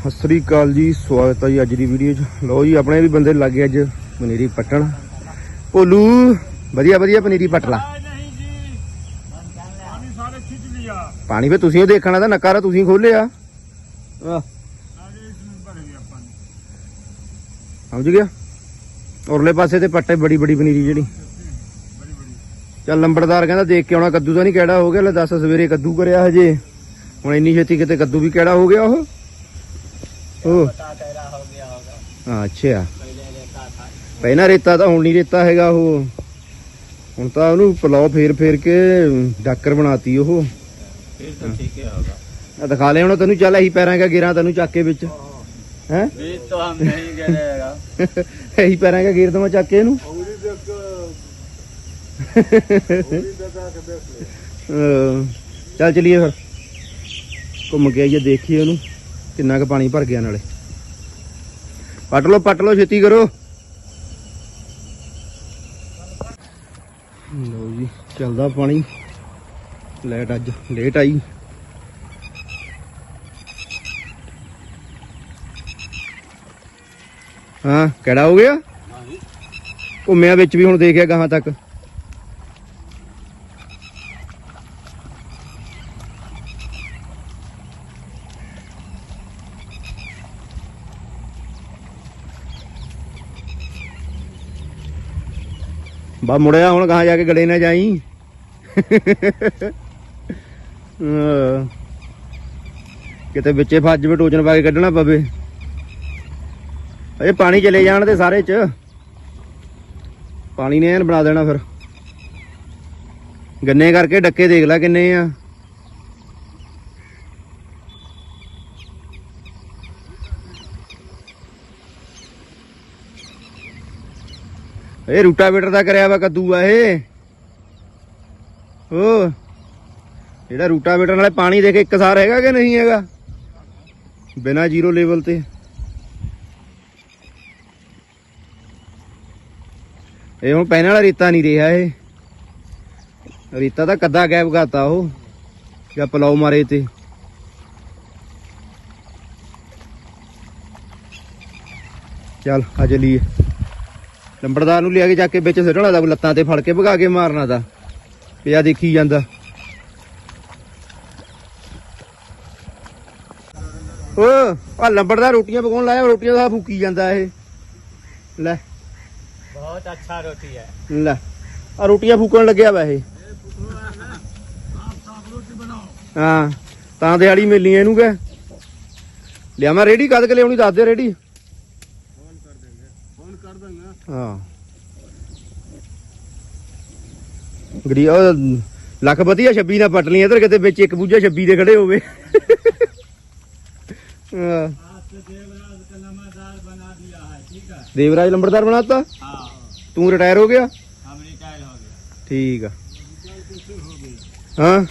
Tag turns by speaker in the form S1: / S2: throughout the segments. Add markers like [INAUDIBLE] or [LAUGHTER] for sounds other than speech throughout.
S1: ਸਤਿ ਸ੍ਰੀ ਅਕਾਲ ਜੀ ਸਵਾਗਤ ਹੈ ਜੀ ਅੱਜ ਦੀ ਵੀਡੀਓ 'ਚ। ਲਓ ਜੀ ਆਪਣੇ ਵੀ ਬੰਦੇ ਲੱਗੇ ਅੱਜ ਪਨੀਰੀ ਪੱਟਣ। ਭੋਲੂ ਵਧੀਆ ਵਧੀਆ ਪਨੀਰੀ ਪੱਟ ਲਾ।
S2: ਨਹੀਂ ਜੀ। ਪਾਣੀ ਸਾਰੇ ਖਿੱਚ ਲਿਆ।
S1: ਪਾਣੀ ਫੇ ਤੁਸੀਂ ਉਹ ਦੇਖਣਾ ਤਾਂ ਨਕਾਰਾ ਤੁਸੀਂ ਖੋਲਿਆ ਸਮਝ ਗਿਆ? ਉਰਲੇ ਪਾਸੇ ਤੇ ਪੱਟੇ ਬੜੀ ਬੜੀ ਪਨੀਰੀ ਜਿਹੜੀ।
S2: ਬੜੀ ਬੜੀ।
S1: ਚੱਲ ਲੰਬੜਦਾਰ ਕਹਿੰਦਾ ਦੇਖ ਕੇ ਆਉਣਾ ਕੱਦੂ ਤਾਂ ਨਹੀਂ ਕਿਹੜਾ ਹੋ ਗਿਆ ਲੈ ਦੱਸ ਸਵੇਰੇ ਕੱਦੂ ਕਰਿਆ ਹਜੇ। ਹੁਣ ਇੰਨੀ ਛੇਤੀ ਕਿਤੇ ਕੱਦੂ ਵੀ ਕਿਹੜਾ ਹੋ ਗਿਆ ਉਹ? ਉਹ
S2: ਪਤਾ ਤੇਰਾ ਹੋ ਗਿਆ ਹੋਗਾ
S1: ਹਾਂ ਅੱਛਾ
S2: ਪਹਿਲੇ ਰਹਿਤਾ ਥਾ
S1: ਪਹਿਲਾਂ ਰੇਤਾ ਤਾਂ ਹੁਣ ਨਹੀਂ ਰੇਤਾ ਹੈਗਾ ਉਹ ਹੁਣ ਤਾਂ ਉਹਨੂੰ ਪਲਾਉ ਫੇਰ ਫੇਰ ਕੇ ਡਾਕਰ ਬਣਾਤੀ ਉਹ
S2: फिर तो ठीक ही होगा
S1: ਆ ਦਿਖਾ ਲੈ ਹੁਣ ਤੈਨੂੰ ਚੱਲ ਇਹੀ ਪੈਰਾਂ ਕਾ ਗੇਰਾਂ ਤੈਨੂੰ ਚੱਕ ਕੇ ਵਿੱਚ ਹੈ
S2: बीज तो हम नहीं गिरेगा [LAUGHS]
S1: ਇਹੀ ਪੈਰਾਂ ਕਾ ਗੇਰ ਦਵਾਂ ਚੱਕ ਕੇ ਇਹਨੂੰ ਅਹ ਚੱਲ ਚਲੀਏ ਫਿਰ ਘੁੰਮ ਕੇ ਆਈਏ ਦੇਖੀਏ ਉਹਨੂੰ ਕਿੰਨਾ ਕੁ ਪਾਣੀ ਭਰ ਗਿਆ ਨਾਲੇ। ਪੱਟ ਲਓ ਪੱਟ ਲਓ ਛੇਤੀ ਕਰੋ। ਲਓ ਜੀ ਚੱਲਦਾ ਪਾਣੀ। ਲਾਈਟ ਅੱਜ ਲੇਟ ਆਈ। ਹਾਂ ਕਿਹੜਾ ਹੋ ਗਿਆ? ਘੁੰਮਿਆ ਵਿੱਚ ਵੀ ਹੁਣ ਦੇਖਿਆ ਗਾਹਾਂ ਤੱਕ। ਬਾ ਮੁੜਿਆ ਹੁਣ ਕਹਾਂ ਜਾ ਕੇ ਗਲੇ ਨਾ ਜਾਈ। ਕਿਤੇ ਵਿੱਚੇ ਫੱਜ ਵੀ ਟੋਚਨ ਪਾ ਕੇ ਕੱਢਣਾ ਪਵੇ। ਅਜੇ ਪਾਣੀ ਚਲੇ ਜਾਣ ਤੇ ਸਾਰੇ ਚ। ਪਾਣੀ ਨੇ ਐਨ ਬਣਾ ਦੇਣਾ ਫਿਰ। ਗੰਨੇ ਕਰਕੇ ਡੱਕੇ ਦੇਖ ਲੈ ਕਿੰਨੇ ਆ। ਇਹ ਰੂਟਾਵੇਟਰ ਦਾ ਕਰਿਆ ਵਾ ਕੱਦੂ ਆ ਇਹ। ਓ, ਜਿਹੜਾ ਰੂਟਾਵੇਟਰ ਨਾਲੇ ਪਾਣੀ ਦੇ ਕੇ ਇੱਕ ਸਾਰ ਹੈਗਾ ਕਿ ਨਹੀਂ ਹੈਗਾ? ਬਿਨਾ ਜ਼ੀਰੋ ਲੈਵਲ ਤੇ। ਇਹ ਹੁਣ ਪਹਿਲਾਂ ਵਾਲਾ ਰੇਤਾ ਨਹੀਂ ਰਿਹਾ ਇਹ। ਰੇਤਾ ਤਾਂ ਕੱਦਾ ਗੈਪ ਕਰਤਾ ਉਹ, ਜਾਂ ਪਲਾਉ ਮਾਰੇ ਤੇ। ਚੱਲ ਆ ਚਲੀਏ ਲੰਬੜਦਾਰ ਨੂੰ ਲਿਆ ਕੇ ਜਾ ਕੇ ਵਿੱਚ ਸਿੱਟਣਾ ਦਾ ਲੱਤਾਂ ਤੇ ਫੜ ਕੇ ਭਗਾ ਕੇ ਮਾਰਨਾ ਦਾ ਪਿਆ ਦੇਖੀ ਜਾਂਦਾ। ਓ ਆ ਲੰਬੜਦਾਰ ਰੋਟੀਆਂ ਪਕਾਉਣ ਲਾਇਆ ਰੋਟੀਆਂ ਦਾ ਫੂਕੀ ਜਾਂਦਾ ਇਹ। ਲੈ।
S2: ਬਹੁਤ ਅੱਛਾ ਰੋਟੀ ਹੈ।
S1: ਲੈ। ਆ ਰੋਟੀਆਂ ਫੂਕਣ ਲੱਗਿਆ ਵਾ ਇਹ। ਹਾਂ ਤਾਂ ਦਿਹਾੜੀ ਮਿਲਣੀ ਇਹਨੂੰ ਕਹ ਲਿਆ ਮੈਂ ਰੇੜੀ ਕਦ ਕੇ ਲਿਆਉਣੀ ਦੱਸ ਦੇ ਰੇੜੀ ਹਾਂ। ਗਰੀ ਉਹ ਲੱਖਪਤੀ ਆ 26 ਦਾ ਪਟ ਲਈ ਇਧਰ ਕਿਤੇ ਵਿੱਚ ਇੱਕ ਬੂਝਾ 26 ਦੇ ਖੜੇ ਹੋਵੇ। ਦੇਵਰਾਜ ਲੰਬੜਦਾਰ ਬਣਾਤਾ?
S2: ਹਾਂ।
S1: ਤੂੰ ਰਿਟਾਇਰ ਹੋ ਗਿਆ?
S2: ਰਿਟਾਇਰ ਹੋ ਗਿਆ।
S1: ਠੀਕ ਆ। ਹਾਂ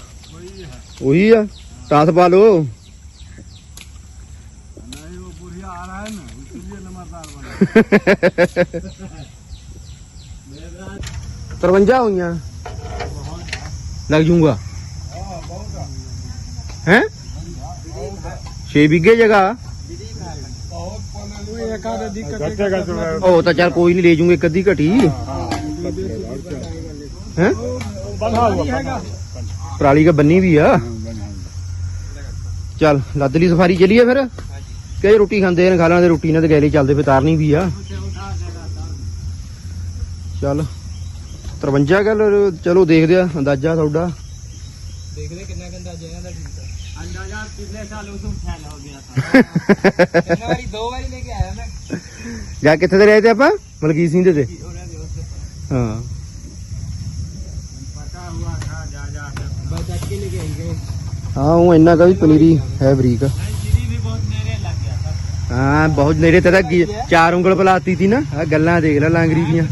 S1: ਉਹੀ ਆ। ਤਾਸ ਪਾ ਲੋ
S2: बूढ़िया आ रहा है ना इसलिए नंबरदार बना
S1: तिरवंजा हुई लग जूंगा
S2: हैं
S1: छह बीघे जगह ओ तो चल कोई नहीं ले जूंगे एक
S2: अद्धी घटी
S1: हैं पराली का बन्नी भी है चल लादली सफारी चलिए फिर ਕਈ ਰੋਟੀ ਖਾਂਦੇ ਨੇ ਖਾ ਲੈਣ ਦੇ ਰੋਟੀ ਨਾਲ ਤੇ ਗੈਲੀ ਚੱਲਦੇ ਫੇ ਤਾਰਨੀ ਵੀ ਆ। ਚੱਲ 53 ਗੱਲ ਚਲੋ ਦੇਖਦੇ ਆ ਅੰਦਾਜ਼ਾ ਤੁਹਾਡਾ।
S2: ਦੇਖਦੇ ਕਿੰਨਾ ਅੰਦਾਜ਼ਾ ਇਹਨਾਂ ਦਾ ਅੰਦਾਜ਼ਾ ਪਿਛਲੇ ਸਾਲ ਉਸ ਨੂੰ ਫੈਲ ਹੋ ਗਿਆ ਸਾਰਾ। ਇੱਕ ਦੋ ਵਾਰੀ ਲੈ ਕੇ ਆਇਆ ਮੈਂ।
S1: ਜਾ ਕਿੱਥੇ ਤੇ ਰਹੇ ਤੇ ਆਪਾਂ? ਮਲਕੀਤ ਸਿੰਘ ਦੇ ਤੇ। ਹਾਂ।
S2: ਪਤਾ ਹੁਆ ਖਾ ਜਾ ਜਾ। ਬਸ ਅੱਗੇ ਗਏ।
S1: ਹਾਂ ਉਹ ਇੰਨਾ ਕਾ ਵੀ ਪਨੀਰੀ ਹੈ ਬਰੀਕ। ਹਾਂ ਬਹੁਤ ਨੇੜੇ ਤੇ ਲੱਗੀ ਚਾਰ ਉਂਗਲ ਪਲਾਤੀ ਸੀ ਨਾ ਆ ਗੱਲਾਂ ਦੇਖ ਲੈ ਲਾਂਗਰੀ ਦੀਆਂ।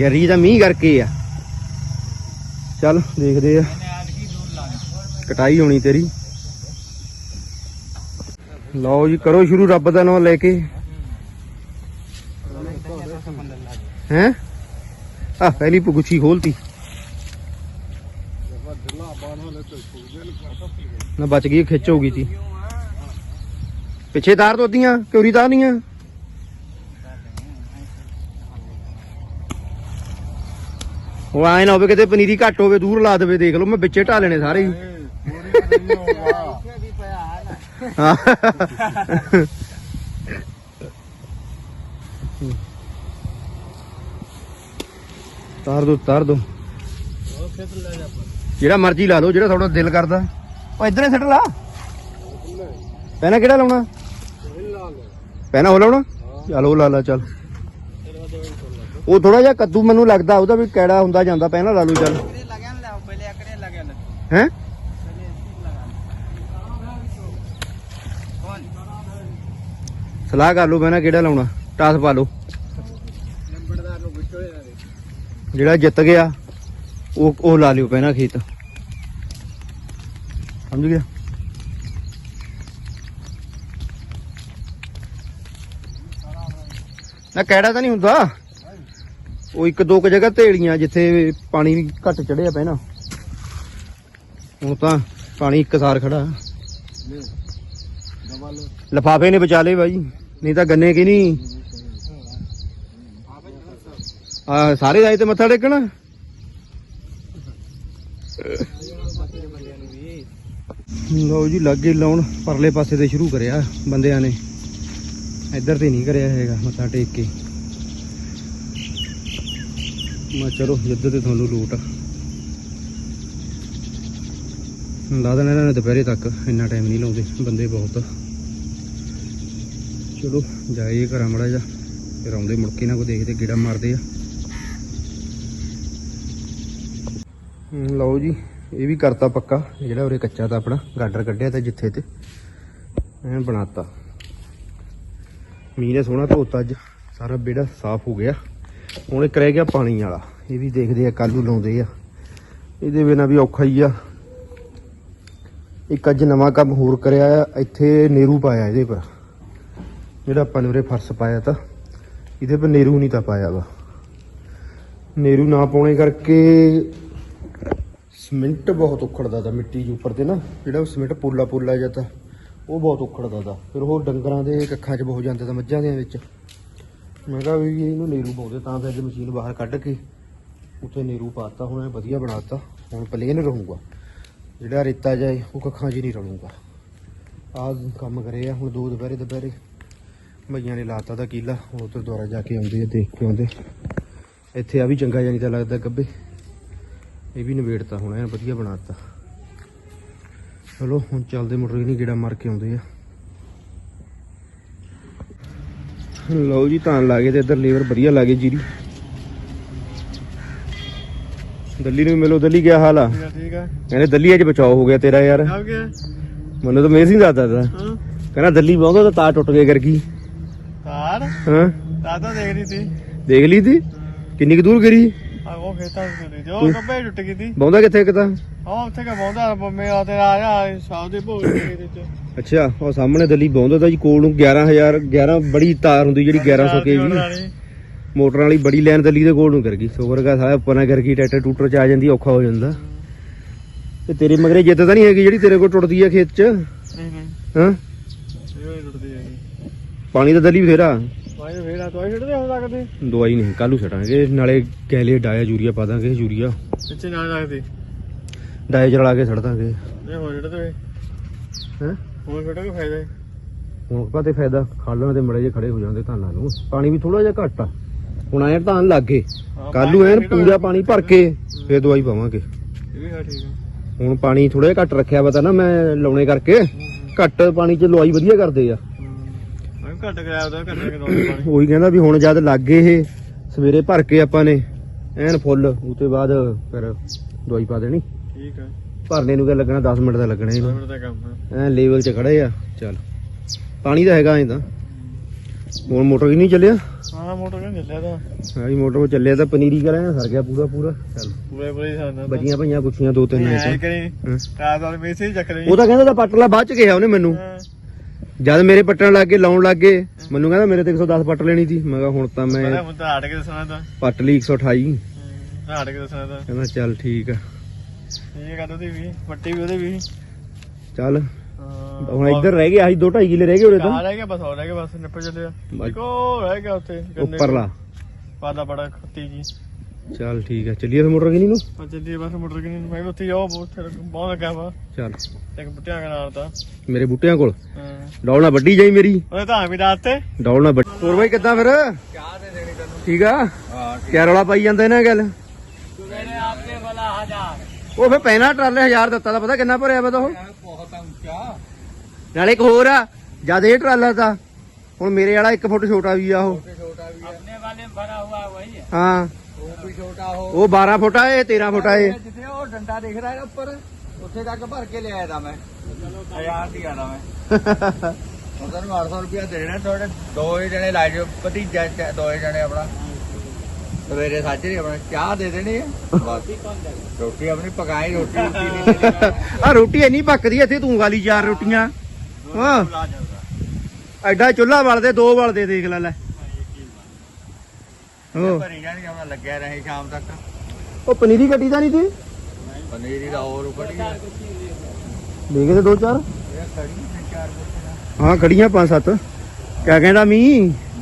S1: ਗਰੀ ਦਾ ਮੀਂਹ ਕਰਕੇ ਆ। ਚੱਲ ਦੇਖਦੇ ਆ। ਕਟਾਈ ਹੋਣੀ ਤੇਰੀ। ਲਓ ਜੀ ਕਰੋ ਸ਼ੁਰੂ ਰੱਬ ਦਾ ਨਾਮ ਲੈ ਕੇ। ਹੈ? ਆ ਪਹਿਲੀ ਪੁਗੁੱਛੀ ਖੋਲਤੀ। ਨਾ ਬਚ ਗਈ ਖਿੱਚ ਹੋ ਗਈ ਸੀ ਪਿੱਛੇ ਤਾਰ ਤੋਦੀਆਂ ਕਿਉਰੀ ਤਾਰ ਨਹੀਂ ਆ ਉਹ ਆਏ ਨਾ ਹੋਵੇ ਕਿਤੇ ਪਨੀਰੀ ਘੱਟ ਹੋਵੇ, ਦੂਰ ਲਾ ਦੇਵੇ, ਦੇਖ ਲਓ, ਮੈਂ ਵਿੱਚੇ ਢਾ ਲੈਣੇ ਸਾਰੇ ਹੀ।
S2: ਹਾਂ।
S1: ਤਾਰ ਦੋ ਤਾਰ ਦੋ। ਜਿਹੜਾ ਮਰਜ਼ੀ ਲਾ ਲਓ, ਜਿਹੜਾ ਤੁਹਾਡਾ ਦਿਲ ਕਰਦਾ। ਉਹ ਇਧਰੇ ਸੱਟ ਲਾ। ਪਹਿਲਾਂ ਕਿਹੜਾ ਲਾਉਣਾ? ਪਹਿਣਾ ਹੋ ਲਾਉਣਾ? ਚਲ ਉਹ ਲਾ ਲਾ ਚਲ। ਉਹ ਥੋੜਾ ਜਿਹਾ ਕੱਦੂ ਮੈਨੂੰ ਲੱਗਦਾ ਉਹਦਾ ਵੀ ਕਿਹੜਾ ਹੁੰਦਾ ਜਾਂਦਾ ਪਹਿਣਾ ਲਾ ਲੂ ਚਲ। ਹੈ? ਸਲਾਹ ਕਰ ਲਓ ਪਹਿਣਾ ਕਿਹੜਾ ਲਾਉਣਾ। ਟਾਸ ਪਾ ਲਓ। ਜਿਹੜਾ ਜਿੱਤ ਗਿਆ ਉਹ ਉਹ ਲਾ ਲਿਓ ਪਹਿਣਾ ਖੇਤ। ਸਮਝ ਗਿਆ? ਨਾ ਕਿਹੜਾ ਤਾਂ ਨਹੀਂ ਹੁੰਦਾ। ਉਹ ਇੱਕ ਦੋ ਕੁ ਜਗ੍ਹਾ ਢੇੜੀਆਂ ਜਿੱਥੇ ਪਾਣੀ ਘੱਟ ਚੜਿਆ ਪੈਣਾ ਹੁਣ ਤਾਂ ਪਾਣੀ ਇੱਕਸਾਰ ਖੜਾ। ਲਫਾਫੇ ਨੇ ਬਚਾ ਲਏ ਬਾਈ, ਨਹੀਂ ਤਾਂ ਗੰਨੇ ਕੀ ਨਹੀਂ। ਆ ਸਾਰੇ ਆਏ ਤੇ ਮੱਥਾ ਟੇਕਣਾ? ਲਓ ਜੀ, ਲੱਗੇ ਲਾਉਣ ਪਰਲੇ ਪਾਸੇ ਤੇ ਸ਼ੁਰੂ ਕਰਿਆ ਬੰਦਿਆਂ ਨੇ। ਇੱਧਰ ਤੇ ਨਹੀਂ ਕਰਿਆ ਹੈਗਾ ਮੱਥਾ ਟੇਕ ਕੇ। ਮੈਂ ਚਲੋ ਜਿੱਦ ਤੇ ਤੁਹਾਨੂੰ ਲੂਟ ਲਾ ਦੇਣਾ ਇਹਨਾਂ ਨੇ ਦੁਪਹਿਰੇ ਤੱਕ, ਇੰਨਾ ਟਾਈਮ ਨਹੀਂ ਲਾਉਂਦੇ, ਬੰਦੇ ਬਹੁਤ ਚਲੋ, ਜਾਈਏ ਘਰਾਂ ਮੜਾ ਜਾ ਫਿਰ ਆਉਂਦੇ ਮੁੜ ਕੇ ਨਾ ਕੋ ਦੇਖਦੇ ਗੇੜਾ ਮਾਰਦੇ ਆ। ਲਓ ਜੀ, ਇਹ ਵੀ ਕਰਤਾ ਪੱਕਾ, ਜਿਹੜਾ ਉਰੇ ਕੱਚਾ ਤਾਂ ਆਪਣਾ, ਗਾਡਰ ਕੱਢਿਆ ਤਾਂ ਜਿੱਥੇ ਤੇ, ਐਂ ਬਣਾਤਾ। ਮੀਂਹ ਨੇ ਸੋਹਣਾ ਧੋਤਾ ਅੱਜ। ਸਾਰਾ ਬੇੜਾ ਸਾਫ਼ ਹੋ ਗਿਆ। ਹੁਣ ਇੱਕ ਰਹਿ ਗਿਆ ਪਾਣੀ ਵਾਲਾ। ਇਹ ਵੀ ਦੇਖਦੇ ਆ ਕੱਲ ਲਾਉਂਦੇ ਆ। ਇਹਦੇ ਬਿਨਾ ਵੀ ਔਖਾ ਹੀ ਆ। ਇੱਕ ਅੱਜ ਨਵਾਂ ਕੰਮ ਹੋਰ ਕਰਿਆ ਆ। ਇੱਥੇ ਨੇਰੂ ਪਾਇਆ ਇਹਦੇ ਪਰ। ਜਿਹੜਾ ਆਪਾਂ ਨੇ ਉਰੇ ਫਰਸ਼ ਪਾਇਆ ਤਾਂ, ਇਹਦੇ ਪਰ ਨੇਰੂ ਨਹੀਂ ਤਾਂ ਪਾਇਆ ਵਾ। ਨੇਰੂ ਨਾ ਪਾਉਣੇ ਕਰਕੇ ਸਿਮੈਂਟ ਬਹੁਤ ਉਖੜਦਾ ਤਾ ਮਿੱਟੀ ਦੇ ਉੱਪਰ ਤੇ ਨਾ। ਜਿਹੜਾ ਉਹ ਸਿਮੈਂਟ ਪੋਲਾ ਪੋਲਾ ਜਾਂਦਾ ਉਹ ਬਹੁਤ ਔਖੜਦਾ ਤਾ ਫਿਰ ਉਹ ਡੰਗਰਾਂ ਦੇ ਕੱਖਾਂ 'ਚ ਬਹੁਤ ਜਾਂਦਾ ਤਾਂ ਮੱਝਾਂ ਦੇ ਵਿੱਚ। ਮੈਂ ਕਿਹਾ ਵੀ ਇਹਨੂੰ ਨੀਰੂ ਪਾਉਂਦੇ ਤਾਂ ਫਿਰ ਅੱਜ ਮਸ਼ੀਨ ਬਾਹਰ ਕੱਢ ਕੇ ਉੱਥੇ ਨੇਰੂ ਪਾਤਾ, ਹੁਣ ਇਹ ਵਧੀਆ ਬਣਾਤਾ। ਹੁਣ ਪਲੇਨ ਰਹੂਗਾ। ਜਿਹੜਾ ਰੇਤਾ ਜਾਏ, ਉਹ ਕੱਖਾਂ 'ਚ ਨਹੀਂ ਰਹੂਗਾ ਆਹ ਕੰਮ ਕਰੇ ਆ, ਹੁਣ ਦੋ ਦੁਪਹਿਰੇ ਦੁਪਹਿਰੇ ਭਈਆਂ ਨੇ ਲਾਤਾ ਦਾ ਕੀਲਾ। ਹੁਣ ਉੱਧਰ ਦੁਆਰਾ ਜਾ ਕੇ ਆਉਂਦੇ ਆ, ਦੇਖ ਕੇ ਆਉਂਦੇ। ਇੱਥੇ ਆ ਵੀ ਚੰਗਾ ਜਾਨੀ ਤਾਂ ਲੱਗਦਾ ਗੱਬੇ। ਇਹ ਵੀ ਨਵੇੜਤਾ ਹੁਣ ਐਨ ਵਧੀਆ ਬਣਾਤਾ। ਚਲੋ ਹੁਣ ਚੱਲਦੇ ਮੋਟਰ ਨਹੀਂ ਗੇੜਾ ਮਾਰ ਕੇ ਆਉਂਦੇ ਆ। ਲਓ ਜੀ ਤਾਂ ਲਾਗੇ ਤੇ ਇੱਧਰ ਲੇਬਰ ਵਧੀਆ ਲਾਗੇ ਜੀਰੀ। ਦੱਲੀ ਨੂੰ ਮਿਲੋ ਦੱਲੀ ਗਿਆ ਹਾਲ ਆ?
S2: ਠੀਕ ਆ
S1: ਕਹਿੰਦੇ ਦੱਲੀ ਅੱਜ ਬਚਾਓ ਹੋ ਗਿਆ ਤੇਰਾ ਯਾਰ।
S2: ਹੋ ਗਿਆ।
S1: ਮੈਨੂੰ ਤਾਂ ਮੇਜ਼ ਨਹੀਂ ਦੱਸਦਾ ਤਾ ਕਹਿੰਦਾ ਦੱਲੀ ਬਹੁੰਦਾ ਤਾਂ ਤਾਰ ਟੁੱਟ ਗਈ
S2: ਕਰਗੀ ਤਾਰ?
S1: ਹਾਂ।
S2: ਤਾਰ ਤਾਂ ਦੇਖ ਲਈ ਸੀ।
S1: ਦੇਖ ਲਈ ਸੀ? ਕਿੰਨੀ ਕੁ ਦੂਰ
S2: ਗਈ
S1: ਆ ਕਿੱਥੇ ਇੱਕ ਆ
S2: ਉੱਥੇ ਕਾ ਬੌਂਦਾ? ਮੰਮੇ ਤੇ ਆ ਜਾ ਸਾਹ ਦੇ ਦੇ ਤੇ
S1: ਅੱਛਾ ਉਹ ਸਾਹਮਣੇ ਦਲੀ ਬੌਂਦਾ ਤਾਂ ਜੀ ਕੋਲ ਨੂੰ 11000 11 ਬੜੀ ਤਾਰ ਹੁੰਦੀ ਜਿਹੜੀ 1100 ਕੇਜੀ ਮੋਟਰ ਵਾਲੀ ਬੜੀ ਲਾਈਨ ਦਲੀ ਦੇ ਕੋਲ ਨੂੰ ਕਰ ਗਈ। ਸ਼ੋਗਰ ਦਾ ਸਾਰਾ ਉੱਪਰ ਨਾ ਕਰ ਗਈ ਟਰੈਕਟਰ ਟੂਟਰ ਚ ਆ ਜਾਂਦੀ ਔਖਾ ਹੋ ਜਾਂਦਾ। ਤੇ ਤੇਰੇ ਮਗਰੇ ਜਿੱਤ ਤਾਂ ਨਹੀਂ ਹੈਗੀ ਜਿਹੜੀ ਤੇਰੇ ਕੋਲ ਟੁੱਟਦੀ ਆ ਖੇਤ ਚ?
S2: ਨਹੀਂ ਨਹੀਂ।
S1: ਹਾਂ? ਪਾਣੀ ਦਾ ਦਲੀ
S2: ਵੀ ਬਥੇਰਾ। ਪਾਣੀ
S1: ਦਵਾਈ ਨਹੀਂ ਕੱਲੂ ਛੱਡਾਂਗੇ। ਨਾਲੇ ਕੈਲੇ ਡਾਇਆ ਯੂਰੀਆ ਪਾ ਦਾਂਗੇ ਯੂਰੀਆ।
S2: ਪਿੱਛੇ ਨਾ ਲੱਗਦੇ
S1: ਡਾਇਆ ਚਲਾ ਕੇ ਛੱਡ ਦਾਂਗੇ।
S2: ਹੋਰ ਛੱਡੋ ਕੀ ਫਾਇਦਾ ਹੈ?
S1: ਹੁਣ ਕਾਤੇ ਫਾਇਦਾ ਖਾਲਾਂ ਤੇ ਮੜੇ ਜੇ ਖੜੇ ਹੋ ਪਾਣੀ ਵੀ ਥੋੜਾ ਜਿਹਾ ਘੱਟ ਆ। ਹੁਣ ਆਏ ਧਾਨ ਲੱਗ ਗਏ। ਕੱਲੂ ਐਨ ਪੂਰਾ ਪਾਣੀ ਭਰ ਕੇ ਫੇਰ ਦਵਾਈ ਪਾਵਾਂਗੇ। ਹੁਣ ਪਾਣੀ ਥੋੜਾ ਜਿਹਾ ਘੱਟ ਰੱਖਿਆ ਪਤਾ ਨਾ ਮੈਂ ਲਾਉਣੇ ਕਰਕੇ ਘੱਟ ਪਾਣੀ 'ਚ ਲਵਾਈ ਵਧੀਆ ਕਰਦੇ ਆ।
S2: ਘੱਟ ਕਰਾਇਆ ਉਹਦਾ ਘੱਟ ਕੇ ਦੋ ਪਾਣੀ
S1: ਉਹੀ ਕਹਿੰਦਾ ਵੀ ਹੁਣ ਜਦ ਲੱਗ ਗਏ ਇਹ ਸਵੇਰੇ ਭਰ ਕੇ ਆਪਾਂ ਨੇ ਐਨ ਫੁੱਲ ਉਸ ਤੋਂ ਬਾਅਦ ਫਿਰ ਦਵਾਈ ਪਾ ਦੇਣੀ।
S2: ਠੀਕ ਹੈ
S1: ਭਰਨੇ ਨੂੰ ਕਿਆ ਲੱਗਣਾ 10 ਮਿੰਟ ਦਾ ਲੱਗਣਾ ਇਹਨੂੰ
S2: ਮਿੰਟ ਦਾ ਕੰਮ ਹੈ
S1: ਐ ਲੈਵਲ 'ਚ ਖੜੇ ਆ ਚੱਲ। ਪਾਣੀ ਤਾਂ ਹੈਗਾ ਐਂ ਤਾਂ। ਹੁਣ ਮੋਟਰ ਹੀ ਨਹੀਂ ਚੱਲਿਆ?
S2: ਹਾਂ ਮੋਟਰ ਕਿਉਂ ਚੱਲਿਆ ਤਾਂ?
S1: ਆਹੀ ਮੋਟਰ ਕੋ ਚੱਲਿਆ ਤਾਂ ਪਨੀਰੀ ਕਰਾਂ ਸਰ ਗਿਆ ਪੂਰਾ ਪੂਰਾ। ਚੱਲ।
S2: ਪੂਰੇ ਪੂਰੇ ਸਾਨਾ
S1: ਬਜੀਆਂ ਭਈਆਂ ਗੁੱਛੀਆਂ ਦੋ ਤਿੰਨ ਐ
S2: ਕਰੀ
S1: ਹਾਂ।
S2: ਰਾਤ ਵਾਲੇ ਮੈਸੇਜ ਚੱਕ ਲਈ।
S1: ਉਹ ਤਾਂ ਕਹਿੰਦਾ ਤਾਂ ਪੱਟ ਲਾ ਬਾਅਦ ਚ ਕਿਹਾ ਉਹਨੇ ਮੈਨੂੰ।
S2: ਹਾਂ।
S1: ਜਦ ਮੇਰੇ ਪੱਟਣ ਲੱਗ ਗਏ ਲਾਉਣ ਲੱਗ ਗਏ ਮੈਨੂੰ ਕਹਿੰਦਾ ਮੇਰੇ ਤੇ 110 ਪੱਟ ਲੈਣੀ ਸੀ। ਮੈਂ ਕਿਹਾ ਹੁਣ ਤਾਂ
S2: ਮੈਂ
S1: ਮੈਂ
S2: ਹੁਣ ਤਾਂ ਹਟ ਕੇ ਦੱਸਣਾ ਤਾਂ।
S1: ਪੱਟ ਲਈ 128
S2: ਹਾਂ ਹਟ ਕੇ ਦੱਸਣਾ ਤਾਂ।
S1: ਕਹਿੰਦਾ ਚੱਲ ਠੀਕ ਆ।
S2: ਇਹ ਗੱਲ ਉਹਦੀ ਵੀ ਪੱਟੀ ਵੀ ਉਹਦੇ ਵੀ।
S1: ਚੱਲ। ਹੁਣ ਇੱਧਰ ਰਹਿ ਗਏ ਆਹੀ 2 2.5 ਕਿਲੇ ਰਹਿ ਗਏ ਉਰੇ
S3: ਆ
S1: ਤਾਂ
S3: ਰਹਿ ਗਿਆ ਬਸ ਹੋ ਰਹਿ ਗਿਆ ਬਸ ਨਿਪਟ ਚੱਲਿਆ
S1: ਬਸ।
S3: ਇੱਕ ਰਹਿ ਗਿਆ ਉੱਥੇ
S1: ਉੱਪਰਲਾ।
S3: ਪਾਦਾ ਬੜਾ ਖੱਤੀ ਜੀ।
S1: ਚੱਲ ਠੀਕ ਹੈ ਚੱਲੀਏ ਫਿਰ ਮੋਟਰ ਕਿਨੀ ਨੂੰ?
S3: ਆ ਚੱਲੀਏ ਬਸ ਮੋਟਰ ਕਿਨੀ ਨੂੰ। ਮੈਂ ਉੱਥੇ ਜਾਓ ਬਹੁਤ ਬਹੁਤ ਲੱਗਾ ਵਾ।
S1: ਚੱਲ।
S3: ਇੱਕ ਬੁੱਟਿਆਂ ਦੇ ਨਾਲ ਤਾਂ।
S1: ਮੇਰੇ ਬੂਟਿਆਂ ਕੋਲ?
S3: ਹਾਂ।
S1: ਡੌਲਣਾ ਵੱਡੀ ਜਾਈ ਮੇਰੀ।
S3: ਉਹਨੇ ਤਾਂ ਵੀ ਰਾਤ ਤੇ।
S1: ਡੌਲਣਾ ਵੱਡੀ ਹੋਰ ਬਾਈ ਕਿੱਦਾਂ ਫਿਰ?
S2: ਚਾਹ ਦੇ ਦੇਣੀ ਤੈਨੂੰ
S1: ਠੀਕ ਆ?
S2: ਹਾਂ
S1: ਕਿਆ ਰੌਲਾ ਪਾਈ ਜਾਂਦੇ ਨੇ ਗੱਲ?
S2: ਤੂੰ ਕਹਿੰਦੇ ਆਪਨੇ ਹਜ਼ਾਰ
S1: ਉਹ ਫਿਰ ਪਹਿਲਾਂ ਟਰਾਲੇ 1000 ਦਿੱਤਾ ਦਾ ਪਤਾ ਕਿੰਨਾ ਭਰਿਆ ਵਾ ਤਾਂ ਉਹ।
S2: ਬਹੁਤ ਉੱਚਾ
S1: ਨਾਲੇ ਇੱਕ ਹੋਰ ਆ ਜਦ ਇਹ ਟਰਾਲਾ ਤਾਂ ਹੁਣ ਮੇਰੇ ਵਾਲਾ ਇੱਕ ਫੁੱਟ ਛੋਟਾ ਵੀ ਆ ਉਹ।
S2: ਆਪਣੇ ਵਾਲੇ ਭਰਾ ਹੋਇਆ ਵਹੀ
S1: ਹਾਂ।
S2: ਉਹ ਵੀ ਛੋਟਾ ਉਹ
S1: ਉਹ 12 ਫੁੱਟ ਆ ਇਹ 13 ਫੁੱਟ ਆ ਇਹ।
S2: ਜਿੱਥੇ ਉਹ ਡੰਡਾ ਦਿਖ ਰਿਹਾ ਹੈ ਉੱਪਰ ਉੱਥੇ ਤੱਕ ਭਰ ਕੇ ਲਿਆਇਆ ਦਾ ਮੈਂ। ਹਜ਼ਾਰ ਦੀ ਆਦਾ ਮੈਂ। ਉਹਨਾਂ ਨੂੰ 800 ਰੁਪਿਆ ਦੇਣਾ ਤੁਹਾਡੇ ਦੋਏ ਜਣੇ ਲਾ ਜਿਓ ਭਤੀਜਾ ਚ- ਦੋਏ ਜਣੇ ਆਪਣਾ। ਸਵੇਰੇ ਸਾਜਰੇ ਆਪਣਾ ਚਾਹ ਦੇ ਦੇਣੀ ਹੈ। ਬਸ। ਰੋਟੀ ਆਪਣੀ ਪਕਾਈ ਰੋਟੀ ਨਹੀਂ
S1: ਆ ਰੋਟੀ ਇੰਨੀ ਪੱਕਦੀ ਇੱਥੇ ਤੂੰ ਗਾਲੀ ਚਾਰ ਰੋਟੀਆਂ। ਹਾਂ। ਐਡਾ ਚੁੱਲ੍ਹਾ ਬਲਦੇ ਦੋ ਬਲਦੇ ਦੇਖ ਲੈ ਲੈ। ਹੋ।
S2: ਭਰੀ ਜਾਣੀ ਆਪਣਾ ਲੱਗਿਆ ਰਹੇ ਸ਼ਾਮ ਤੱਕ।
S1: ਉਹ ਪਨੀਰੀ ਕੱਟੀ ਤਾਂ ਨਹੀਂ ਤੀ?
S2: ਪਨੀਰੀ ਦਾ ਹੋਰ ਉਪੜੀ ਹੈ
S1: ਦੇ ਕੇ ਤੇ ਦੋ ਚਾਰ। ਹਾਂ ਖੜੀਆਂ ਪੰਜ ਸੱਤ। ਕਿਆ ਕਹਿੰਦਾ ਮੀ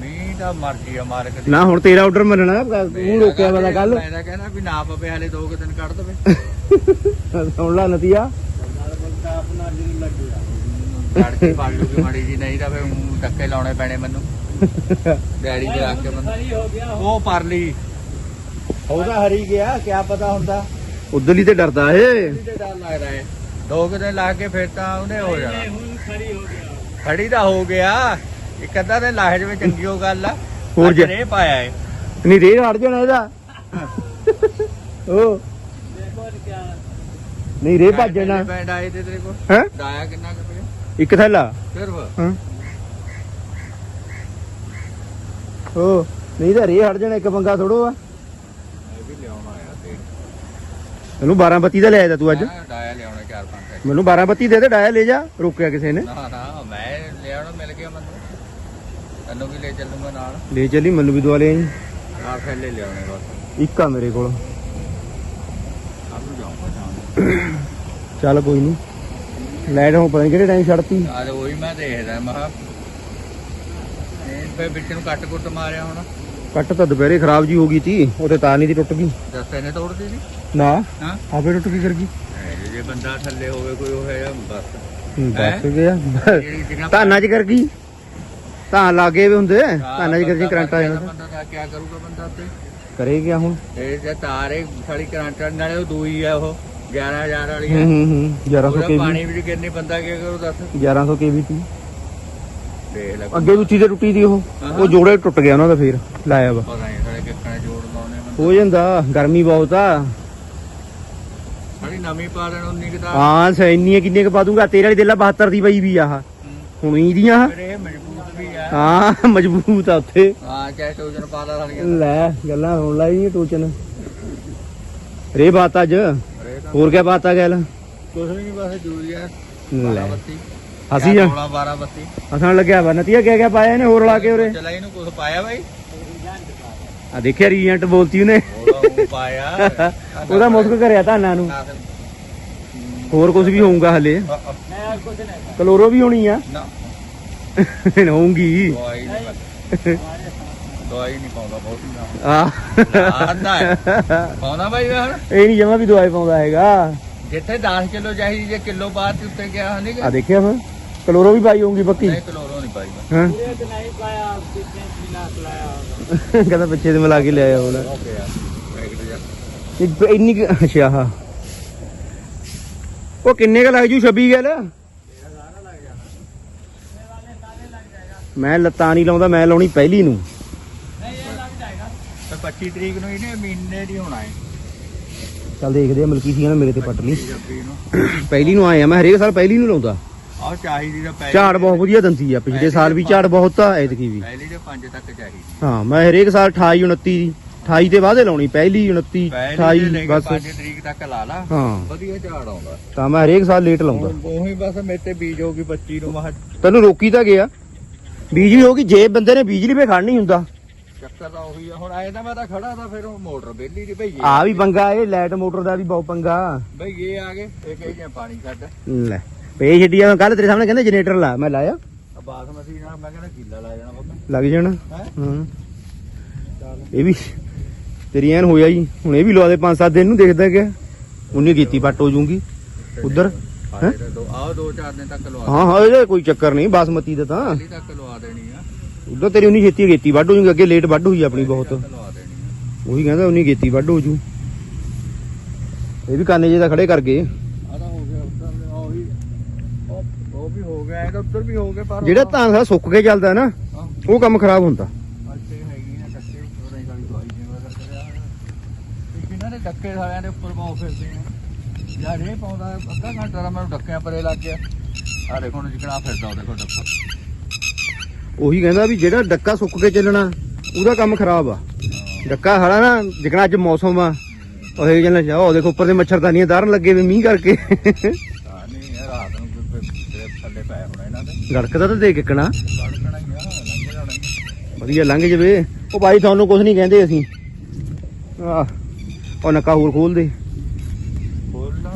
S2: ਮੀਂਹ ਤਾਂ ਮਰਜ਼ੀ ਆ ਮਾਲਕ ਦੀ
S1: ਨਾ ਹੁਣ ਤੇਰਾ ਆਰਡਰ ਮੰਨਣਾ ਤੂੰ ਰੋਕਿਆ ਵਾਲਾ ਕੱਲ
S2: ਮੈਂ ਤਾਂ ਕਹਿੰਦਾ ਵੀ ਨਾ ਪਵੇ ਹਲੇ ਦੋ ਕੁ ਦਿਨ ਕੱਢ ਦਵੇ।
S1: ਸੁਣ ਲਾ ਨਤੀਆ
S2: ਕੱਢ ਕੇ ਫੜ ਲੂਗੀ ਮਾੜੀ ਜੀ ਨਹੀਂ ਤਾਂ ਫੇ ਟੱਕੇ ਲਾਉਣੇ ਪੈਣੇ ਮੈਨੂੰ। ਡੈਡੀ ਦੇ ਆ ਕੇ ਮੈਨੂੰ ਉਹ ਪਰ ਲਈ ਉਹਦਾ ਹਰੀ ਗਿਆ ਕਿਆ ਪਤਾ ਹੁੰਦਾ।
S1: ਉਧਰਲੀ ਤੇ ਡਰਦਾ ਏ
S2: ਤੇ ਡਰ ਲੱਗਦਾ ਹੈ ਦੋ ਕੁ ਦਿਨ ਲਾ ਕੇ ਫਿਰ ਤਾਂ ਉਹਨੇ ਹੋ ਜਾਣਾ। ਖੜੀ ਤਾਂ ਹੋ ਗਿਆ। ਇੱਕ ਅੱਧਾ ਦਿਨ ਲਾਹ ਜਵੇ ਚੰਗੀ ਉਹ ਗੱਲ ਆ।
S1: ਹੋਰ
S2: ਅੱਜ
S1: ਜੇ-
S2: ਰੇ ਪਾਇਆ ਹੈ
S1: ਨਹੀਂ ਰੇ ਹਟ ਜਾਣਾ ਇਹਦਾ। ਉਹ। ਨਹੀਂ ਰੇ ਭੱਜ ਜਾਣਾ।
S2: ਪੈਂਡ ਆਏ ਤੇ ਤੇਰੇ ਕੋਲ?
S1: ਹੈ?
S2: ਡਾਇਆ ਕਿੰਨਾ ਕੁ ਪਿਆ?
S1: ਇੱਕ ਥੈਲਾ।
S2: ਸਿਰਫ?
S1: ਹਾਂ। ਉਹ ਨਹੀਂ ਤਾਂ ਰੇ ਹਟ ਜਾਣਾ ਇੱਕ ਪੰਗਾ ਥੋੜੋ ਆ
S2: ਇਹ ਵੀ ਲਿਆਉਣਾ ਆ ਤੇ।
S1: ਤੈਨੂੰ 12 ਬੱਤੀ ਦਾ ਲਿਆਇਆ ਤਾ ਤੂੰ ਅੱਜ।
S2: ਮੈਂ ਡਾਇਆ ਲਿਆਉਣਾ ਚਾਰ ਪੰਜ ਸੈਟ
S1: ਮੈਨੂੰ 12 ਬੱਤੀ ਦੇ ਦੇ ਡਾਇਆ ਲੈ ਜਾ ਰੋਕਿਆ ਕਿਸੇ ਨੇ।
S2: ਨਾ ਨਾ ਮੈਂ ਲਿਆਉਣਾ ਮਿਲ ਗਿਆ ਮੈਨੂੰ। ਤੈਨੂੰ ਵੀ ਲੈ ਚੱਲੂਗਾ ਨਾਲ।
S1: ਲੈ ਚੱਲੀ ਮੈਨੂੰ ਵੀ ਦਵਾ ਜੀ
S2: ਨਾਲ ਥੈਲੇ ਲਿਆਉਣੇ ਬਸ।
S1: ਇੱਕ ਆ ਮੇਰੇ ਕੋਲ।
S2: ਕੱਲ ਨੂੰ ਜਾਊਂਗਾ ਸ਼ਾਮ
S1: ਚੱਲ ਕੋਈ ਨਹੀਂ। ਲਾਈਟ ਹੁਣ ਪਤਾ ਨਹੀਂ ਕਿਹੜੇ ਟਾਈਮ ਛੱਡਤੀ।
S2: ਨੂੰ ਅੱਜ ਉਹੀ ਮੈਂ ਦੇਖਦਾ ਮੈਂ ਕਿਹਾ ਇਹ ਫੇ ਵਿੱਚ ਨੂੰ ਕੱਟ ਕੁੱਟ ਮਾਰਿਆ ਹੁਣ।
S1: ਕੱਟ ਤਾਂ ਦੁਪਹਿਰੇ ਖਰਾਬ ਜੀ ਹੋ ਗਈ ਤੀ ਉਹਦੇ ਤਾਰ ਨਹੀਂ ਤੀ ਟੁੱਟ ਗਈ।
S2: ਦਸਤੇ ਨੇ ਤੋੜਦੀ ਨਹੀਂ
S1: ਨਾ।
S2: ਹਾਂ।
S1: ਆਪੇ ਟੁੱਟ ਗਈ ਕਰ ਗਈ
S2: ਜੇ ਬੰਦਾ ਥੱਲੇ ਹੋਵੇ ਕੋਈ ਉਹ ਹੈ ਬਸ।
S1: ਬਸ ਗਿਆ। ਧਾਨਾਂ 'ਚ ਕਰ ਗਈ? ਧਾਨ ਲਾਗੇ ਵੀ ਹੁੰਦੇ? ਧਾਨਾਂ 'ਚ ਕਰ ਗਈ ਕਰੰਟ ਆ ਜਾਣਾ
S2: ਬੰਦਾ ਤਾਂ ਕੀ ਕਰੂਗਾ ਬੰਦਾ ਤੇ
S1: ਕਰੇ ਗਿਆ ਹੁਣ।
S2: ਇਹ ਜੇ ਤਾਰੇ ਸਾਡੀ ਕਰੰਟ ਨਾਲੇ ਉਹ ਦੂਈ ਆ ਉਹ 11000 ਵਾਲੀ
S1: ਹੂੰ ਹੂੰ ਹੂੰ 1100
S2: ਉਹਦਾ
S1: ਕੇਵੀ
S2: ਪਾਣੀ ਵੀ ਕਿੰਨੇ ਬੰਦਾ ਕੀ ਕਰੂ ਦੱਸ?
S1: 1100 ਕੇਵੀ ਤੀ।
S2: ਦੇਖ ਲੈ
S1: ਅੱਗੇ ਉੱਚੀ ਤੇ ਟੁੱਟੀ ਦੀ ਉਹ। ਉਹ ਜੋੜੇ ਟੁੱਟ ਗਿਆ ਉਹਨਾਂ ਦਾ ਫੇਰ ਲਾਇਆ ਵਾ।
S2: ਪਤਾ ਨਹੀਂ ਸਾਡੇ ਕਿੱਕਣੇ ਜੋੜ ਲਾਉਣੇ ਮੈਂ
S1: ਹੋ ਜਾਂਦਾ ਗਰਮੀ ਬਹੁਤ ਆ।
S2: ਸਾਡੀ ਨਵੀਂ ਪਾ ਦੇਣ ਉਨੀ ਕਿ ਤਾਂ
S1: ਹਾਂ ਸੈਨੀਆਂ ਕਿੰਨੇ ਕ ਪਾ ਦੂੰਗਾ? ਤੇਰੇ ਵਾਲੀ ਦੇ ਲਾ 72 ਦੀ ਪਈ ਵੀ ਆਹ ਹੁਣ ਹੀ ਦੀਆਂ।
S2: ਫਿਰ ਇਹ ਮਜ਼ਬੂਤ ਵੀ ਆ।
S1: ਹਾਂ ਮਜ਼ਬੂਤ ਆ ਉੱਥੇ।
S2: ਹਾਂ ਚਾਹੇ ਟੋਜਨ ਪਾ ਲਾ ਸਾਡੀਆਂ
S1: ਲੈ ਗੱਲਾਂ ਹੋਣ ਲਾਈ ਟੋਚਨ ਰੇ ਬਾਤ ਅੱਜ। ਹੋਰ ਕਿਆ ਬਾਤ ਆ ਗੱਲ?
S2: ਵੀ ਨਹੀਂ ਬਸ ਜੂਰੀਆ।
S1: ਲੈ।
S2: ਬੱਤੀ
S1: ਅਸੀਂ ਆ।
S2: 16 12 ਬੱਤੀ।
S1: ਹਸਣ ਲੱਗਿਆ ਵਾ ਨਤੀਆ ਕਿਆ ਕਿਆ ਪਾਇਆ ਇਹਨੇ ਹੋਰ ਲਾ ਕੇ ਉਰੇ?
S2: ਚਲਾ ਇਹਨੂੰ ਕੁਝ ਪਾਇਆ ਬਾਈ?
S1: ਆ ਦੇਖਿਆ ਰੀਜੈਂਟ ਬੋਲਤੀ ਉਹਨੇ।
S2: ਉਹਦਾ ਉਹ ਪਾਇਆ। [LAUGHS]
S1: ਉਹਦਾ ਮੁਸਕ ਕਰਿਆ ਧਾਨਾਂ ਨੂੰ।
S2: ਨਾ
S1: ਹੋਰ ਕੁਝ ਵੀ ਹੋਊਗਾ ਹਲੇ। ਕਲੋਰੋ ਵੀ ਹੋਣੀ ਆ।
S2: ਨਾ।
S1: ਹੋਊਗੀ।
S2: ਦਵਾਈ ਨਹੀਂ ਪਾਉਂਦਾ। ਬਹੁਤ ਨਾ।
S1: ਆ।
S2: ਪਾਉਂਦਾ ਬਾਈ ਹੁਣ
S1: ਇਹ ਨਹੀਂ ਜਮਾ ਵੀ ਦਵਾਈ ਪਾਉਂਦਾ ਹੈਗਾ।
S2: ਜਿੱਥੇ 10 ਕਿਲੋ ਚਾਹੀਦੀ ਜੇ ਕਿਲੋ ਬਾਅਦ ਤੇ ਉੱਤੇ ਗਿਆ ਹਨੀ
S1: ਆ ਦੇਖਿਆ ਫਿਰ ਕਲੋਰੋ ਵੀ ਪਾਈ ਹੋਊਗੀ ਪੱਕੀ?
S2: ਨਹੀਂ ਕਲੋਰੋ ਨਹੀਂ ਪਾਈ। ਮੈਂ
S1: ਹਾਂ
S2: ਨਹੀਂ ਪਾਇਆ ਕਿੰਨੇ ਕਿਲਾ ਖਲਾਇਆ
S1: ਕਹਿੰਦਾ ਪਿੱਛੇ ਤੇ ਮਿਲਾ ਕੇ ਲਿਆਇਆ ਹੁਣ।
S2: ਓਕੇ ਯਾਰ ਪੈਕਟ ਜਾ।
S1: ਇੱਕ ਇੰਨੀ ਅੱਛਾ ਹਾਂ ਉਹ ਕਿੰਨੇ ਕ ਲੱਗ ਜੂ 26 ਗੱਲ ਮੈਂ ਲੱਤਾਂ ਨਹੀਂ ਲਾਉਂਦਾ ਮੈਂ ਲਾਉਣੀ ਪਹਿਲੀ ਨੂੰ।
S2: ਨਹੀਂ ਇਹ ਲੱਗ ਜਾਏਗਾ। ਤੇ 25 ਤਰੀਕ ਨੂੰ ਇਹਨੇ ਮਹੀਨੇ ਦੀ ਹੋਣਾ ਹੈ
S1: ਚੱਲ ਦੇਖਦੇ ਆ ਮਲਕੀ ਸੀ ਕਹਿੰਦਾ ਮੇਰੇ ਤੇ ਪੱਟ ਲਈ। ਪਹਿਲੀ ਨੂੰ ਆਏ ਆ ਮੈਂ ਹਰੇਕ ਸਾਲ ਪਹਿਲੀ ਨੂੰ ਲਾਉਂਦਾ।
S2: ਚਾਹੀਦੀ ਪਹਿਲੀ
S1: ਝਾੜ ਬਹੁਤ ਵਧੀਆ ਦੰਦੀ ਆ ਪਿਛਲੇ ਸਾਲ ਵੀ ਝਾੜ ਬਹੁਤ ਆ ਐਤਕੀ ਵੀ।
S2: ਪਹਿਲੀ ਦੇ 5 ਤੱਕ ਚਾਹੀਦੀ
S1: ਹਾਂ ਮੈਂ ਹਰੇਕ ਸਾਲ 28 29 ਦੀ 28 ਦੇ ਬਾਅਦ ਲਾਉਣੀ ਪਹਿਲੀ 29
S2: ਪਹਿਲੀ
S1: 28
S2: ਦੇ ਲੈ ਕੇ
S1: ਬਸ।
S2: 5 ਤਰੀਕ ਤੱਕ ਲਾ ਲਾ
S1: ਹਾਂ।
S2: ਵਧੀਆ ਝਾੜ ਆਉਂਦਾ।
S1: ਤਾਂ ਮੈਂ ਹਰੇਕ ਸਾਲ ਲੇਟ ਲਾਉਂਦਾ।
S2: ਉਹੀ ਬਸ ਮੇਰੇ ਤੇ ਬੀਜ ਹੋਗੀ 25 ਨੂੰ ਮਾ
S1: ਤੈਨੂੰ ਰੋਕੀ ਤਾਂ ਗਿਆ। ਬੀਜ ਵੀ ਹੋਗੀ ਜੇ ਬੰਦੇ ਨੇ ਬਿਜਲੀ ਪੇ ਖੜਨੀ ਹੁੰਦਾ।
S2: ਚੱਕਰ ਤਾਂ ਉਹੀ ਆ ਹੁਣ ਆਏ ਤਾਂ ਮੈਂ ਤਾਂ ਖੜਾ ਤਾਂ ਫਿਰ ਉਹ ਮੋਟਰ ਬੇਲੀ ਦੀ ਭਈਏ
S1: ਆ ਵੀ ਪੰਗਾ ਇਹ ਲਾਈਟ ਮੋਟਰ ਦਾ ਵੀ ਬਹੁਤ ਪੰਗਾ।
S2: ਭਈਏ ਆ ਗਏ ਇਹ ਕਹੀ ਜਾਂ ਪਾਣੀ ਛੱਡ।
S1: ਲੈ। ਪੇ ਛੱਡੀਆਂ ਕੱਲ ਤੇਰੇ ਸਾਹਮਣੇ ਕਹਿੰਦੇ ਜਨਰੇਟਰ ਲਾ ਮੈਂ ਲਾਇਆ।
S2: ਬਾਸਮਤੀ ਨਾਲ ਮੈਂ ਕਹਿੰਦਾ ਕਿੱਲਾ ਲਾ ਜਾਣਾ ਬੰਦਾ
S1: ਲੱਗ ਜਾਣਾ।
S2: ਹੈ?
S1: ਇਹ ਵੀ ਤੇਰੀ ਐਨ ਹੋਇਆ ਜੀ। ਹੁਣ ਇਹ ਵੀ ਲਵਾ ਦੇ 5-7 ਦਿਨ ਨੂੰ ਦੇਖਦਾ ਗਿਆ ਉਨੀ ਕੀਤੀ ਪੱਟ ਹੋ ਜੂਗੀ ਉਧਰ ਹੈਂ?
S2: ਆਹ ਦੋ ਆਹ ਦੋ ਚਾਰ ਦਿਨ ਤੱਕ ਲਵਾ
S1: ਹਾਂ ਹਾਂ ਇਹਦਾ ਕੋਈ ਚੱਕਰ ਨਹੀਂ ਬਾਸਮਤੀ ਦਾ ਤਾਂ।
S2: ਦਿੱਲੀ ਤੱਕ ਲਵਾ ਦੇਣੀ ਆ।
S1: ਉਧਰ ਤੇਰੀ ਉਨੀ ਛੇਤੀ ਕੀਤੀ ਵੱਢ ਹੋ ਜੂਗੀ ਅੱਗੇ ਲੇਟ ਵੱਢ ਹੋਈ ਆਪਣੀ ਬਹੁਤ। ਉਹੀ ਕਹਿੰਦਾ ਉਨੀ ਕੀਤੀ ਵੱਢ ਹੋ ਜੂ। ਇਹ ਵੀ ਕਾਨੇ ਜੇ ਦਾ ਖੜੇ ਕਰ ਗਏ
S2: ਆ ਆਹ ਤਾਂ ਹੋ ਗਿਆ ਉੱਧਰ ਉਹੀ ਉਹ ਉਹ ਵੀ ਹੋ ਗਿਆ ਇਹਦਾ ਉੱਧਰ ਵੀ ਹੋ ਗਿਆ ਪਰ
S1: ਜਿਹੜਾ ਧਾਨ ਸਾਰਾ ਸੁੱਕ ਕੇ ਚੱਲਦਾ ਨਾ
S2: ਹਾਂ।
S1: ਉਹ ਕੰਮ ਖਰਾਬ ਹੁੰਦਾ।
S2: ਅੱਛੇ ਹੈਗੀ ਆ ਕੱਟੇ ਉੱਪਰ ਨਹੀਂ ਕਾਲੀ ਦਵਾਈ ਦੇ ਵਗਰ ਕਰਿਆ ਇਹ ਕਿਨਾਂ ਦੇ ਡੱਕੇ ਸਾਰਿਆਂ ਦੇ ਉੱਪਰ ਪਾਉ ਫਿਰਦੇ ਆ। ਯਾਰ ਇਹ ਪਾਉਂਦਾ ਅੱਧਾ ਘੰਟਾ ਦਾ ਮੈਨੂੰ ਡੱਕਿਆਂ ਪਰੇ ਲੱਗ ਗਿਆ। ਆ ਦੇਖੋ ਹੁਣ ਜਿਕਣਾ ਫਿਰਦਾ ਉਹ ਡੱਕਾ।
S1: ਉਹੀ ਕਹਿੰਦਾ ਵੀ ਜਿਹੜਾ ਡੱਕਾ ਸੁੱਕ ਕੇ ਚੱਲਣਾ ਉਹਦਾ ਕੰਮ ਖਰਾਬ ਆ। ਡੱਕਾ ਹਲਾ ਨਾ ਜਿਕਣਾ ਅੱਜ ਮੌਸਮ ਆ ਉਹ ਇਹ ਜਨ ਜਾਓ ਦੇਖੋ ਉੱਪਰ ਦੇ ਮੱਛਰਦਾਨੀਆਂ ਦਾਰਨ ਲੱਗੇ ਵੇ ਮੀਂਹ ਕਰਕੇ
S2: ਹਾਂ ਨਹੀਂ ਇਹ ਰਾਤ ਨੂੰ ਫਿਰ- ਫਿਰ ਤੇਰੇ ਥੱਲੇ ਪਏ ਹੋਣਾ ਇਹਨਾਂ ਦੇ
S1: ਗੜਕਦਾ ਤਾਂ ਦੇ ਕਿਕਣਾ
S2: ਆ
S1: ਵਧੀਆ ਲੰਘ ਜਵੇ। ਉਹ ਭਾਈ ਤੁਹਾਨੂੰ ਕੁਝ ਨਹੀਂ ਕਹਿੰਦੇ ਅਸੀਂ। ਆਹ ਉਹ ਨੱਕਾ ਹੋਰ ਖੋਲ ਦੇ।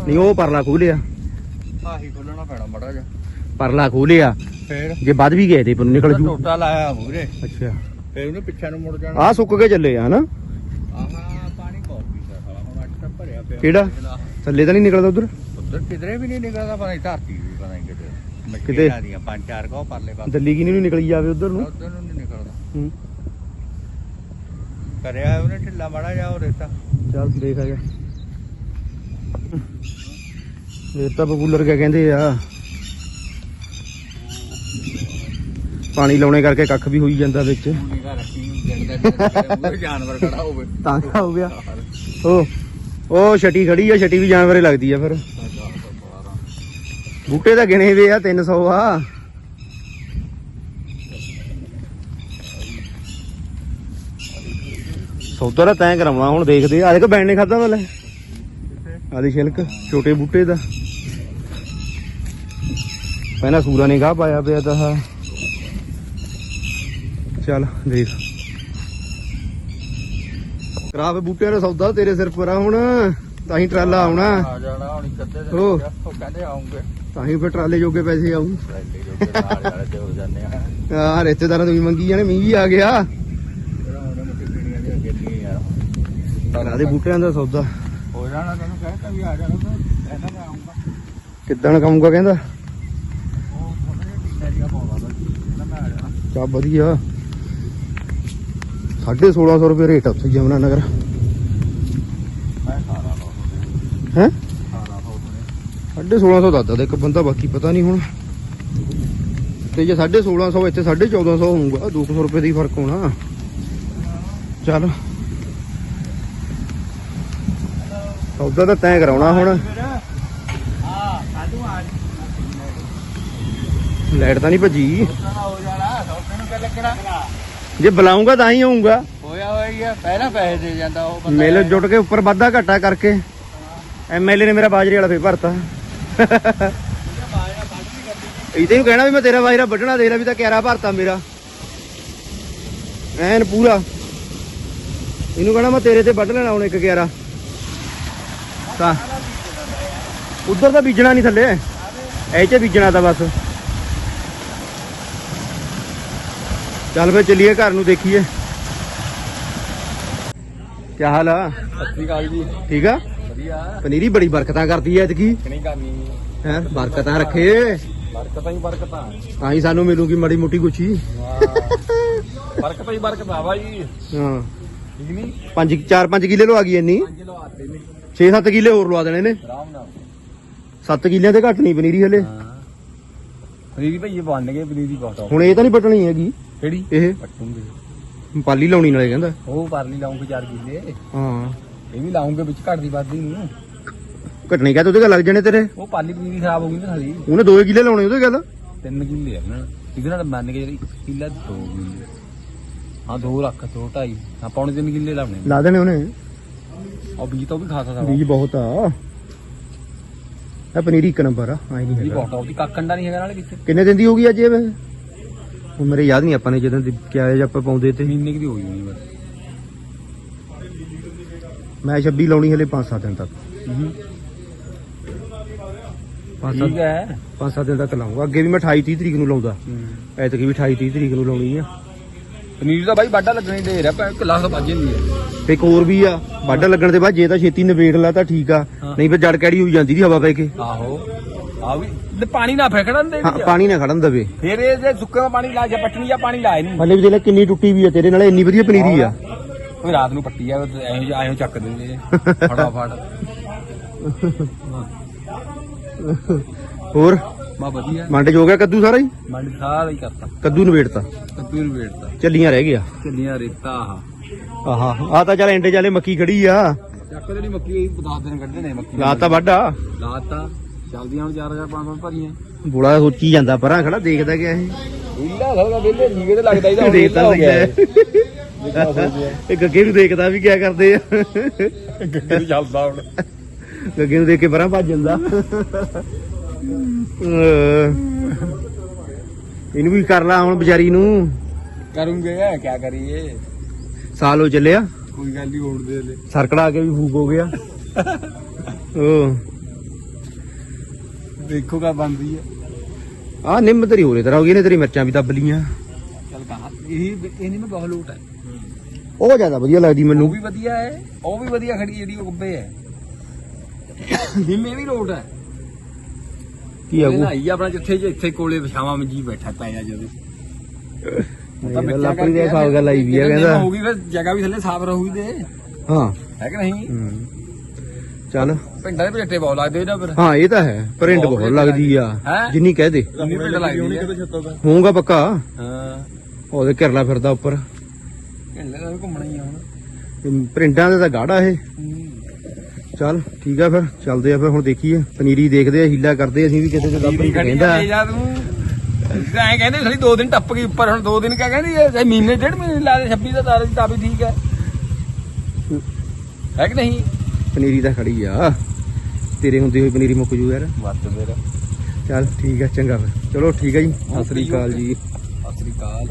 S1: ਨਹੀਂ ਉਹ ਪਰਲਾ ਖੋਲਿਆ।
S2: ਆਹੀ ਖੋਲਣਾ ਪੈਣਾ ਮੜਾ ਜਾ
S1: ਪਰਲਾ ਖੋਲਿਆ।
S2: ਫੇਰ?
S1: ਜੇ ਵੱਧ ਵੀ ਗਏ ਤੇ ਪਰ ਨਿਕਲ ਜੂ।
S2: ਟੋਟਾ ਲਾਇਆ ਮੂਰੇ
S1: ਅੱਛਾ।
S2: ਫੇਰ ਉਹਨੇ ਪਿੱਛੇ ਨੂੰ ਮੁੜ ਜਾਣਾ।
S1: ਆਹ ਸੁੱਕ ਕੇ ਚੱਲੇ ਆ ਹਨਾ?
S2: ਆਹਾ ਪਾਣੀ ਬਹੁਤ ਪੀਦਾ ਸਾਲਾ ਹੁਣ ਅੱਜ ਤੱਕ ਭਰਿਆ ਪਿਆ।
S1: ਕਿਹੜਾ? ਥੱਲੇ ਤਾਂ ਨਹੀਂ ਨਿਕਲਦਾ ਉਧਰ?
S2: ਉੱਧਰ ਕਿਧਰੇ ਵੀ ਨਹੀਂ ਨਿਕਲਦਾ ਪਤਾ ਨਹੀਂ ਧਰਤੀ ਵੀ ਪਤਾ ਨਹੀਂ ਕਿਤੇ
S1: ਕਿਤੇ?
S2: ਕਿਤੇ ਦੀਆਂ ਪੰਜ ਚਾਰ ਕੋ ਪਰਲੇ ਪਾਸੇ।
S1: ਦੱਲੀ ਕੀ ਨਹੀਂ ਨਿਕਲੀ ਜਾਵੇ ਉਧਰ ਨੂੰ?
S2: ਉੱਧਰ ਨੂੰ ਨਹੀਂ ਨਿਕਲਦਾ।
S1: ਹੂੰ।
S2: ਕਰਿਆ ਉਹਨੇ ਢਿੱਲਾ ਮੜਾ ਜਾ ਉਹ ਰੇਤਾ।
S1: ਚੱਲ ਦੇਖ ਆ ਜਾ ਇਹ ਤਾਂ ਪਪੂਲਰ ਕਿਆ ਕਹਿੰਦੇ ਆ? ਪਾਣੀ ਲਾਉਣੇ ਕਰਕੇ ਕੱਖ ਵੀ ਹੋਈ ਜਾਂਦਾ ਵਿੱਚ।
S2: ਨਿਗਾ ਰੱਖੀ ਜਾਂਦਾ ਜਾਨਵਰ ਖੜਾ ਹੋਵੇ।
S1: ਤਾਂ ਕਿਆ ਹੋ ਗਿਆ। ਉਹ ਉਹ ਛਟੀ ਖੜੀ ਆ ਛਟੀ ਵੀ ਜਾਨਵਰੇ ਲੱਗਦੀ ਆ ਫਿਰ। ਬੂਟੇ ਤਾਂ ਗਿਣੇ ਵੇ ਆ 300 ਆ। ਸੌਦਾ ਤਾਂ ਤੈਂ ਕਰਾਉਣਾ ਹੁਣ ਦੇਖਦੇ ਆ। ਦੇਖੋ ਬੈਣ ਨੇ ਖਾਦਾ ਵਾਲੇ ਆਦੀ ਛਿਲਕ ਛੋਟੇ ਬੂਟੇ ਦਾ। ਪਹਿਲਾਂ ਸੂਰਾ ਨੇ ਗਾਹ ਪਾਇਆ ਪਿਆ ਤਾਂ ਆਹ। ਚੱਲ ਦੇਖ। ਖਰਾਬ ਬੂਟਿਆਂ ਦਾ ਸੌਦਾ ਤੇਰੇ ਸਿਰ ਪਰ ਆ ਹੁਣ। ਤਾਂ ਹੀ ਟਰਾਲਾ ਆਉਣਾ।
S2: ਆ ਜਾਣਾ ਹੁਣ ਦਿਨ
S1: ਉਹ।
S2: ਉਹ ਕਹਿੰਦੇ ਆਉਂਗੇ।
S1: ਤਾਂ ਹੀ ਫਿਰ ਟਰਾਲੇ ਜੋਗੇ ਪੈਸੇ ਆਉਂ
S2: ਨਾਲ ਵਾਲੇ ਤੇ ਹੋ ਜਾਂਦੇ ਆ।
S1: ਆ ਰਿਸ਼ਤੇਦਾਰਾਂ ਤੋਂ ਵੀ ਮੰਗੀ ਜਾਣੇ ਮੀਂਹ ਵੀ ਆ ਗਿਆ। ਟਰਾਲੇ ਦੇ ਬੂਟਿਆਂ ਦਾ ਸੌਦਾ।
S2: ਹੋ ਜਾਣਾ ਤੈਨੂੰ ਕਹਿ ਵੀ ਆ ਜਾਣਾ ਤਾਂ ਇਹਨਾਂ ਦਾ ਆਉਂਗਾ
S1: ਕਿੱਦਣ ਕਮੂਗਾ ਕਹਿੰਦਾ
S2: ਇਹਨਾਂ
S1: ਚਾ ਵਧੀਆ। 1650 ਰੁਪਏ ਰੇਟ ਆ ਉੱਥੇ ਜਮਨਾ ਨਗਰ। ਹੈ? 1650 ਦੱਸਦਾ ਇੱਕ ਬੰਦਾ ਬਾਕੀ ਪਤਾ ਨਹੀਂ ਹੁਣ। ਤੇ ਜੇ 1650 ਇੱਥੇ 1450 ਹੋਊਗਾ 200 ਰੁਪਏ ਦਾ ਫ਼ਰਕ ਹੋਣਾ। ਚੱਲ। ਸੌਦਾ ਤਾਂ ਤੈਂ ਕਰਾਉਣਾ ਹੁਣ। ਲਾਈਟ ਤਾਂ ਨਹੀਂ ਭੱਜੀ। ਜੇ ਬੁਲਾਉਂਗਾ ਤਾਂ ਹੀ ਆਉਂਗਾ
S2: ਹੋਇਆ ਹੋਇਆ ਪਹਿਲਾਂ ਪੈਸੇ ਦੇ ਜਾਂਦਾ ਉਹ ਬੰਦਾ।
S1: ਮਿਲ ਜੁਟ ਕੇ ਉੱਪਰ ਵਾਧਾ ਘਾਟਾ ਕਰਕੇ। ਐਮਐਲਏ ਨੇ ਮੇਰਾ ਬਾਜਰੇ ਵਾਲਾ ਫੇਰ ਭਰਤਾ। ਇਹ ਤੈਨੂੰ ਕਹਿਣਾ ਵੀ ਮੈਂ ਤੇਰਾ ਬਾਜਰਾ ਵੱਢਣਾ ਦੇ ਲੈ ਵੀ ਤਾਂ ਕਿਆਰਾ ਭਰਤਾ ਮੇਰਾ। ਐਨ ਪੂਰਾ। ਇਹਨੂੰ ਕਹਿਣਾ ਮੈਂ ਤੇਰੇ ਤੇ ਵੱਢ ਲੈਣਾ ਹੁਣ ਇੱਕ ਕਿਆਰਾ। ਤਾਂ। ਉਧਰ ਤਾਂ ਬੀਜਣਾ ਨਹੀਂ ਥੱਲੇ। ਐ ਚ ਬੀਜਣਾ ਤਾਂ ਬਸ। ਚੱਲ ਫੇ ਚੱਲੀਏ ਘਰ ਨੂੰ ਦੇਖੀਏ। ਕੀ ਹਾਲ ਆ?
S2: ਸਤਿ ਸ੍ਰੀ ਅਕਾਲ ਜੀ।
S1: ਠੀਕ ਆ?
S2: ਵਧੀਆ।
S1: ਪਨੀਰੀ ਬੜੀ ਬਰਕਤਾਂ ਕਰਦੀ ਐ ਐਤਕੀ।
S2: ਕਰਨੀ?
S1: ਹੈ ਬਰਕਤਾਂ ਰੱਖੇ।
S2: ਬਰਕਤਾਂ ਹੀ ਬਰਕਤਾਂ।
S1: ਤਾਂ ਹੀ ਸਾਨੂੰ ਮਿਲੂਗੀ ਮੜੀ ਮੁੱਟੀ ਗੁੱਛੀ।
S2: ਬਰਕਤਾਂ ਹੀ ਬਰਕਤਾਂ ਬਾਈ।
S1: ਹਾਂ।
S2: ਠੀਕ ਨਹੀਂ
S1: 5 4 5 ਕਿੱਲੇ ਲਵਾ ਗਈ ਇੰਨੀ?
S2: 5 ਕਿਲੋ ਆਤੇ ਨੇ।
S1: 6 7 ਕਿੱਲੇ ਹੋਰ ਲਵਾ ਦੇਣੇ ਨੇ।
S2: ਆਰਾਮ ਨਾਲ।
S1: 7 ਕਿੱਲਿਆਂ ਤੇ ਘੱਟ ਨਹੀਂ ਪਨੀਰੀ ਹਲੇ।
S2: ਪਨੀਰੀ ਭਈਏ ਬਣ ਗਏ ਪਨੀਰੀ ਬਹੁਤ
S1: ਹੁਣ ਇਹ ਤਾਂ ਨਹੀਂ ਪਟਣੀ ਹੈਗੀ।
S2: ਕਿਹੜੀ?
S1: ਇਹ
S2: ਪੱਟੂਗੇ।
S1: ਪਾਲੀ ਲਾਉਣੀ ਨਾਲੇ ਕਹਿੰਦਾ।
S2: ਉਹ ਪਰਲੀ ਲਾਉਂਗੇ 4 ਕਿੱਲੇ।
S1: ਹਾਂ।
S2: ਇਹ ਵੀ ਲਾਉਂਗੇ ਵਿੱਚ ਘਟਦੀ ਵੱਧਦੀ ਨੂੰ
S1: ਘਟਣੀ ਕਹਤੇ ਉਹਦੇ ਗੱਲ ਲੱਗ ਜਾਣੇ ਤੇਰੇ?
S2: ਉਹ ਪਾਲੀ ਪਨੀਰੀ ਖਰਾਬ ਹੋ ਗਈ ਨਾ ਸਾਲੀ।
S1: ਉਹਨੇ 2 ਕਿੱਲੇ ਲਾਉਣੇ ਉਹਦੇ ਗੱਲ।
S2: 3 ਕਿੱਲੇ ਆ ਨਾ। ਇਹਦੇ ਨਾਲ ਮੰਨ ਕੇ ਜਿਹੜੀ 1 ਕਿੱਲਾ 2 ਕਿੱਲੇ। ਹਾਂ 2 ਲੱਖ 2 2.5 ਹਾਂ ਪੌਣੇ 3 ਕਿੱਲੇ ਲਾਉਣੇ।
S1: ਲਾ ਦੇਣੇ ਉਹਨੇ।
S2: ਉਹ ਬੀਜ ਤਾਂ ਉਹ ਵੀ ਖਾਸਾ ਸਾਰਾ
S1: ਬੀਜ ਬਹੁਤ ਆ। ਇਹ ਪਨੀਰੀ ਇੱਕ ਨੰਬਰ ਆ ਆਈ ਨਹੀਂ
S2: ਬਹੁਤ ਆ ਉਹਦੀ ਕੱਕੰਡਾ ਨਹੀਂ ਹੈਗਾ ਨਾਲੇ ਵਿੱਚ।
S1: ਕਿੰਨੇ ਦਿਨ ਦੀ ਹੋ ਗਈ ਅੱਜ ਇਹ? ਉਹ ਮੇਰੇ ਯਾਦ ਨਹੀਂ ਆਪਾਂ ਨੇ ਜਦੋਂ ਕਿਹਾ ਜੇ ਆਪਾਂ ਪਾਉਂਦੇ ਤੇ।
S2: ਮਹੀਨੇ ਕੁ ਦੀ ਹੋਈ ਹੋਣੀ ਬਸ।
S1: ਮੈਂ 26 ਲਾਉਣੀ ਹਲੇ 5-7 ਦਿਨ ਤੱਕ।
S4: ਠੀਕ ਹੈ।
S1: ਪੰਜ ਸੱਤ ਦਿਨ ਤੱਕ ਲਾਉਂਗਾ। ਅੱਗੇ ਵੀ ਮੈਂ 28 30 ਤਰੀਕ ਨੂੰ ਲਾਉਂਦਾ। ਐਤਕੀ ਵੀ 28 30 ਤਰੀਕ ਨੂੰ ਲਾਉਣੀ ਆ।
S4: ਪਨੀਰ ਦਾ ਬਾਈ ਬਾਡਾ ਲੱਗਣੀ ਦੇ ਰਿਹਾ ਪਰ ਕਿਲਾ ਤੋਂ ਵੱਜ ਜਾਂਦੀ ਹੈ।
S1: ਤੇ ਇੱਕ ਹੋਰ ਵੀ ਆ ਵਾਢਾ ਲੱਗਣ ਦੇ ਬਾਅਦ ਜੇ ਤਾਂ ਛੇਤੀ ਨਵੇੜ ਲਾ ਤਾਂ ਠੀਕ ਆ। ਨਹੀਂ ਫਿਰ ਜੜ ਕੈੜੀ ਹੋਈ ਜਾਂਦੀ ਦੀ ਹਵਾ ਪੈ ਕੇ।
S4: ਆਹੋ। ਆ ਵੀ ਤੇ ਪਾਣੀ ਨਾ ਫੇਕੜਨ ਦੇ
S1: ਹਾਂ ਪਾਣੀ ਨਾ ਖੜਨ ਦਵੇ।
S4: ਫਿਰ ਇਹ ਜੇ ਸੁੱਕੇ ਵਿੱਚ ਪਾਣੀ ਲਾ ਜਾਂ ਪੱਟਣੀ ਜਾਂ ਪਾਣੀ ਲਾਏ ਨਹੀਂ।
S1: ਹਲੇ ਵੀ ਦੇਖ ਲੈ ਕਿੰਨੀ ਟੁੱਟੀ ਵੀ ਆ ਤੇਰੇ ਨਾਲ ਇੰਨੀ ਵਧੀਆ ਪਨੀਰੀ ਆ।
S4: ਕੋਈ ਰਾਤ ਨੂੰ ਪੱਟੀ ਆ ਐਂ ਐਂ ਚੱਕ ਦਿੰਦੇ ਫਟਾਫਟ।
S1: ਹੋਰ?
S4: ਮਾ ਵਧੀਆ।
S1: ਮੰਡ ਚ ਹੋ ਗਿਆ ਕੱਦੂ ਸਾਰਾ ਹੀ?
S4: ਮੰਡ ਸਾਰਾ ਹੀ ਕਰਤਾ।
S1: ਕੱਦੂ ਨਵੇੜਤਾ
S4: ਕੱਦੂ ਨੂੰ ਵੇੜਤਾ
S1: ਚੱਲੀਆਂ ਰਹਿ ਗਿਆ
S4: ਚੱਲੀਆਂ ਰੇਤਾ ਆਹ।
S1: ਆਹਾ ਆ ਤਾਂ ਚੱਲ ਐਂਡੇ ਚਾਲੇ ਮੱਕੀ ਖੜੀ ਆ।
S4: ਚੱਕ ਜਿਹੜੀ ਮੱਕੀ ਹੋਈ 10 ਦਿਨ ਕੱਢਣੇ ਮੱਕੀ।
S1: ਲਾਤਾ ਵਾਢਾ
S4: ਲਾਤਾ ਚੱਲਦੀਆਂ ਹੁਣ 4000 500 ਭਰੀਆਂ।
S1: ਬੋਲਾ ਸੋਚੀ ਜਾਂਦਾ ਪਰਾਂ ਖੜਾ ਦੇਖਦਾ ਗਿਆ ਇਹ।
S4: ਵਿਹਲਾ ਖਲਗਾ ਵਿਹਲੇ ਨੀਵੇ ਤੇ ਲੱਗਦਾ ਇਹਦਾ
S1: ਦੇਖਦਾ ਇਹ ਗੱਗੇ ਨੂੰ ਦੇਖਦਾ ਵੀ ਕਿਆ ਕਰਦੇ ਆ।
S4: ਗੱਗੇ ਚੱਲਦਾ ਹੁਣ।
S1: ਗੱਗੇ ਨੂੰ ਦੇਖ ਕੇ ਪਰਾਂ ਭੱਜ ਜਾਂਦਾ। ਇਹਨੂੰ ਵੀ ਕਰ ਲਾ ਹੁਣ ਵਿਚਾਰੀ ਨੂੰ।
S4: ਕਰੂੰਗੇ ਕੀ ਕਰੀਏ?
S1: ਸਾਲ ਹੋ ਚੱਲਿਆ।
S4: ਕੋਈ ਗੱਲ ਨਹੀਂ ਹੋਣ ਦੇ ਲੈ
S1: ਸਰਕੜਾ ਕੇ ਵੀ ਫੂਕ ਹੋ ਗਿਆ। ਉਹ
S4: ਦੇਖੋ ਕਾ ਬੰਦੀ ਹੈ
S1: ਆ ਨਿੰਮ ਤੇਰੀ ਹੋਰੇ ਤਰ੍ਹਾਂ ਹੋ ਗਈ ਨੇ ਤੇਰੀ ਮਿਰਚਾਂ ਵੀ ਦੱਬ ਲੀਆਂ
S4: ਚੱਲ ਕਹਾ ਇਹ ਇਹ ਨਹੀਂ ਮੈਂ ਬਹੁਤ ਲੋਟ ਹੈ
S1: ਉਹ ਜ਼ਿਆਦਾ ਵਧੀਆ ਲੱਗਦੀ
S4: ਉਹ
S1: ਮੈਨੂੰ
S4: ਵੀ ਵਧੀਆ ਹੈ ਉਹ ਵੀ ਵਧੀਆ ਖੜੀ ਜਿਹੜੀ ਉਹ ਗੱਬੇ ਹੈ। ਨਿੰਮੇ ਵੀ ਲੋਟ ਹੈ।
S1: ਕੀ ਆਗੂ
S4: ਨਾਈ ਆਪਣਾ ਜਿੱਥੇ ਜਿੱਥੇ ਕੋਲੇ ਵਿਛਾਵਾਂ ਮੰਜੀ ਬੈਠਾ ਪੈ ਜਾ ਜਦੋਂ
S1: ਲਾਪਰੀ ਦੇ ਹਿਸਾਬ ਗੱਲ ਆਈ ਵੀ ਆ ਕਹਿੰਦਾ।
S4: ਹੋਊਗੀ ਫਿਰ ਜਗ੍ਹਾ ਵੀ ਥੱਲੇ ਸਾਫ਼ ਰਹੂਗੀ ਤੇ।
S1: ਹਾਂ।
S4: ਹੈ ਕਿ ਨਹੀਂ?
S1: ਹੂੰ। ਚੱਲ।
S4: ਪਿੰਡਾਂ ਦੇ ਪੇਟੇ ਬਹੁਤ ਲੱਗਦੇ ਇਹਨਾਂ ਪਰ।
S1: ਹਾਂ ਇਹ ਤਾਂ ਹੈ ਪ੍ਰਿੰਟ ਬਹੁਤ ਲੱਗਦੀ ਆ।
S4: ਹੈਂ?
S1: ਜਿੰਨੀ ਕਹਿ ਦੇ।
S4: ਹੈ।
S1: ਹੋਊਗਾ ਪੱਕਾ।
S4: ਹਾਂ।
S1: ਉਹਦੇ ਘਿਰਲਾ ਫਿਰਦਾ ਉੱਪਰ।
S4: ਢਿੱਲੇ ਦਾ ਵੀ ਘੁੰਮਣਾ ਹੀ ਆ ਹੁਣ।
S1: ਪ੍ਰਿੰਟਾਂ ਦੇ ਤਾਂ ਗਾੜਾ ਇਹ। ਚੱਲ ਠੀਕ ਆ ਫਿਰ ਚੱਲਦੇ ਆ ਫਿਰ ਹੁਣ ਦੇਖੀਏ। ਪਨੀਰੀ ਦੇਖਦੇ ਆ ਹੀਲਾ ਕਰਦੇ ਅਸੀਂ ਵੀ ਕਿਸੇ ਦੇ ਦੱਬਰੀ ਕਹਿੰਦਾ।
S4: ਜਾ ਤੂੰ ਐਂ ਕਹਿੰਦੇ ਸਾਲੀ ਦੋ ਦਿਨ ਟੱਪ ਗਈ ਉੱਪਰ ਹੁਣ ਦੋ ਦਿਨ ਕਿਆ ਕਹਿੰਦੀ ਇਹ ਮਹੀਨੇ ਡੇਢ ਮਹੀਨੇ ਲਾ ਦੇ 26 ਦਾ ਤਾਰੇ ਦੀ ਤਾਂ ਵੀ ਠੀਕ ਹੈ ਹੈ ਕਿ ਨਹੀਂ?
S1: ਪਨੀਰੀ ਤਾਂ ਖੜੀ ਆ। ਤੇਰੇ ਹੁੰਦੀ ਹੋਈ ਪਨੀਰੀ ਮੁੱਕ ਜੂ ਯਾਰ।
S4: ਵੱਤ ਮੇਰਾ
S1: ਚੱਲ ਠੀਕ ਆ ਚੰਗਾ ਫਿਰ। ਚਲੋ ਠੀਕ ਆ ਜੀ। ਸਤਿ ਸ੍ਰੀ ਅਕਾਲ ਜੀ।
S4: ਸਤਿ ਸ੍ਰੀ ਅਕਾਲ।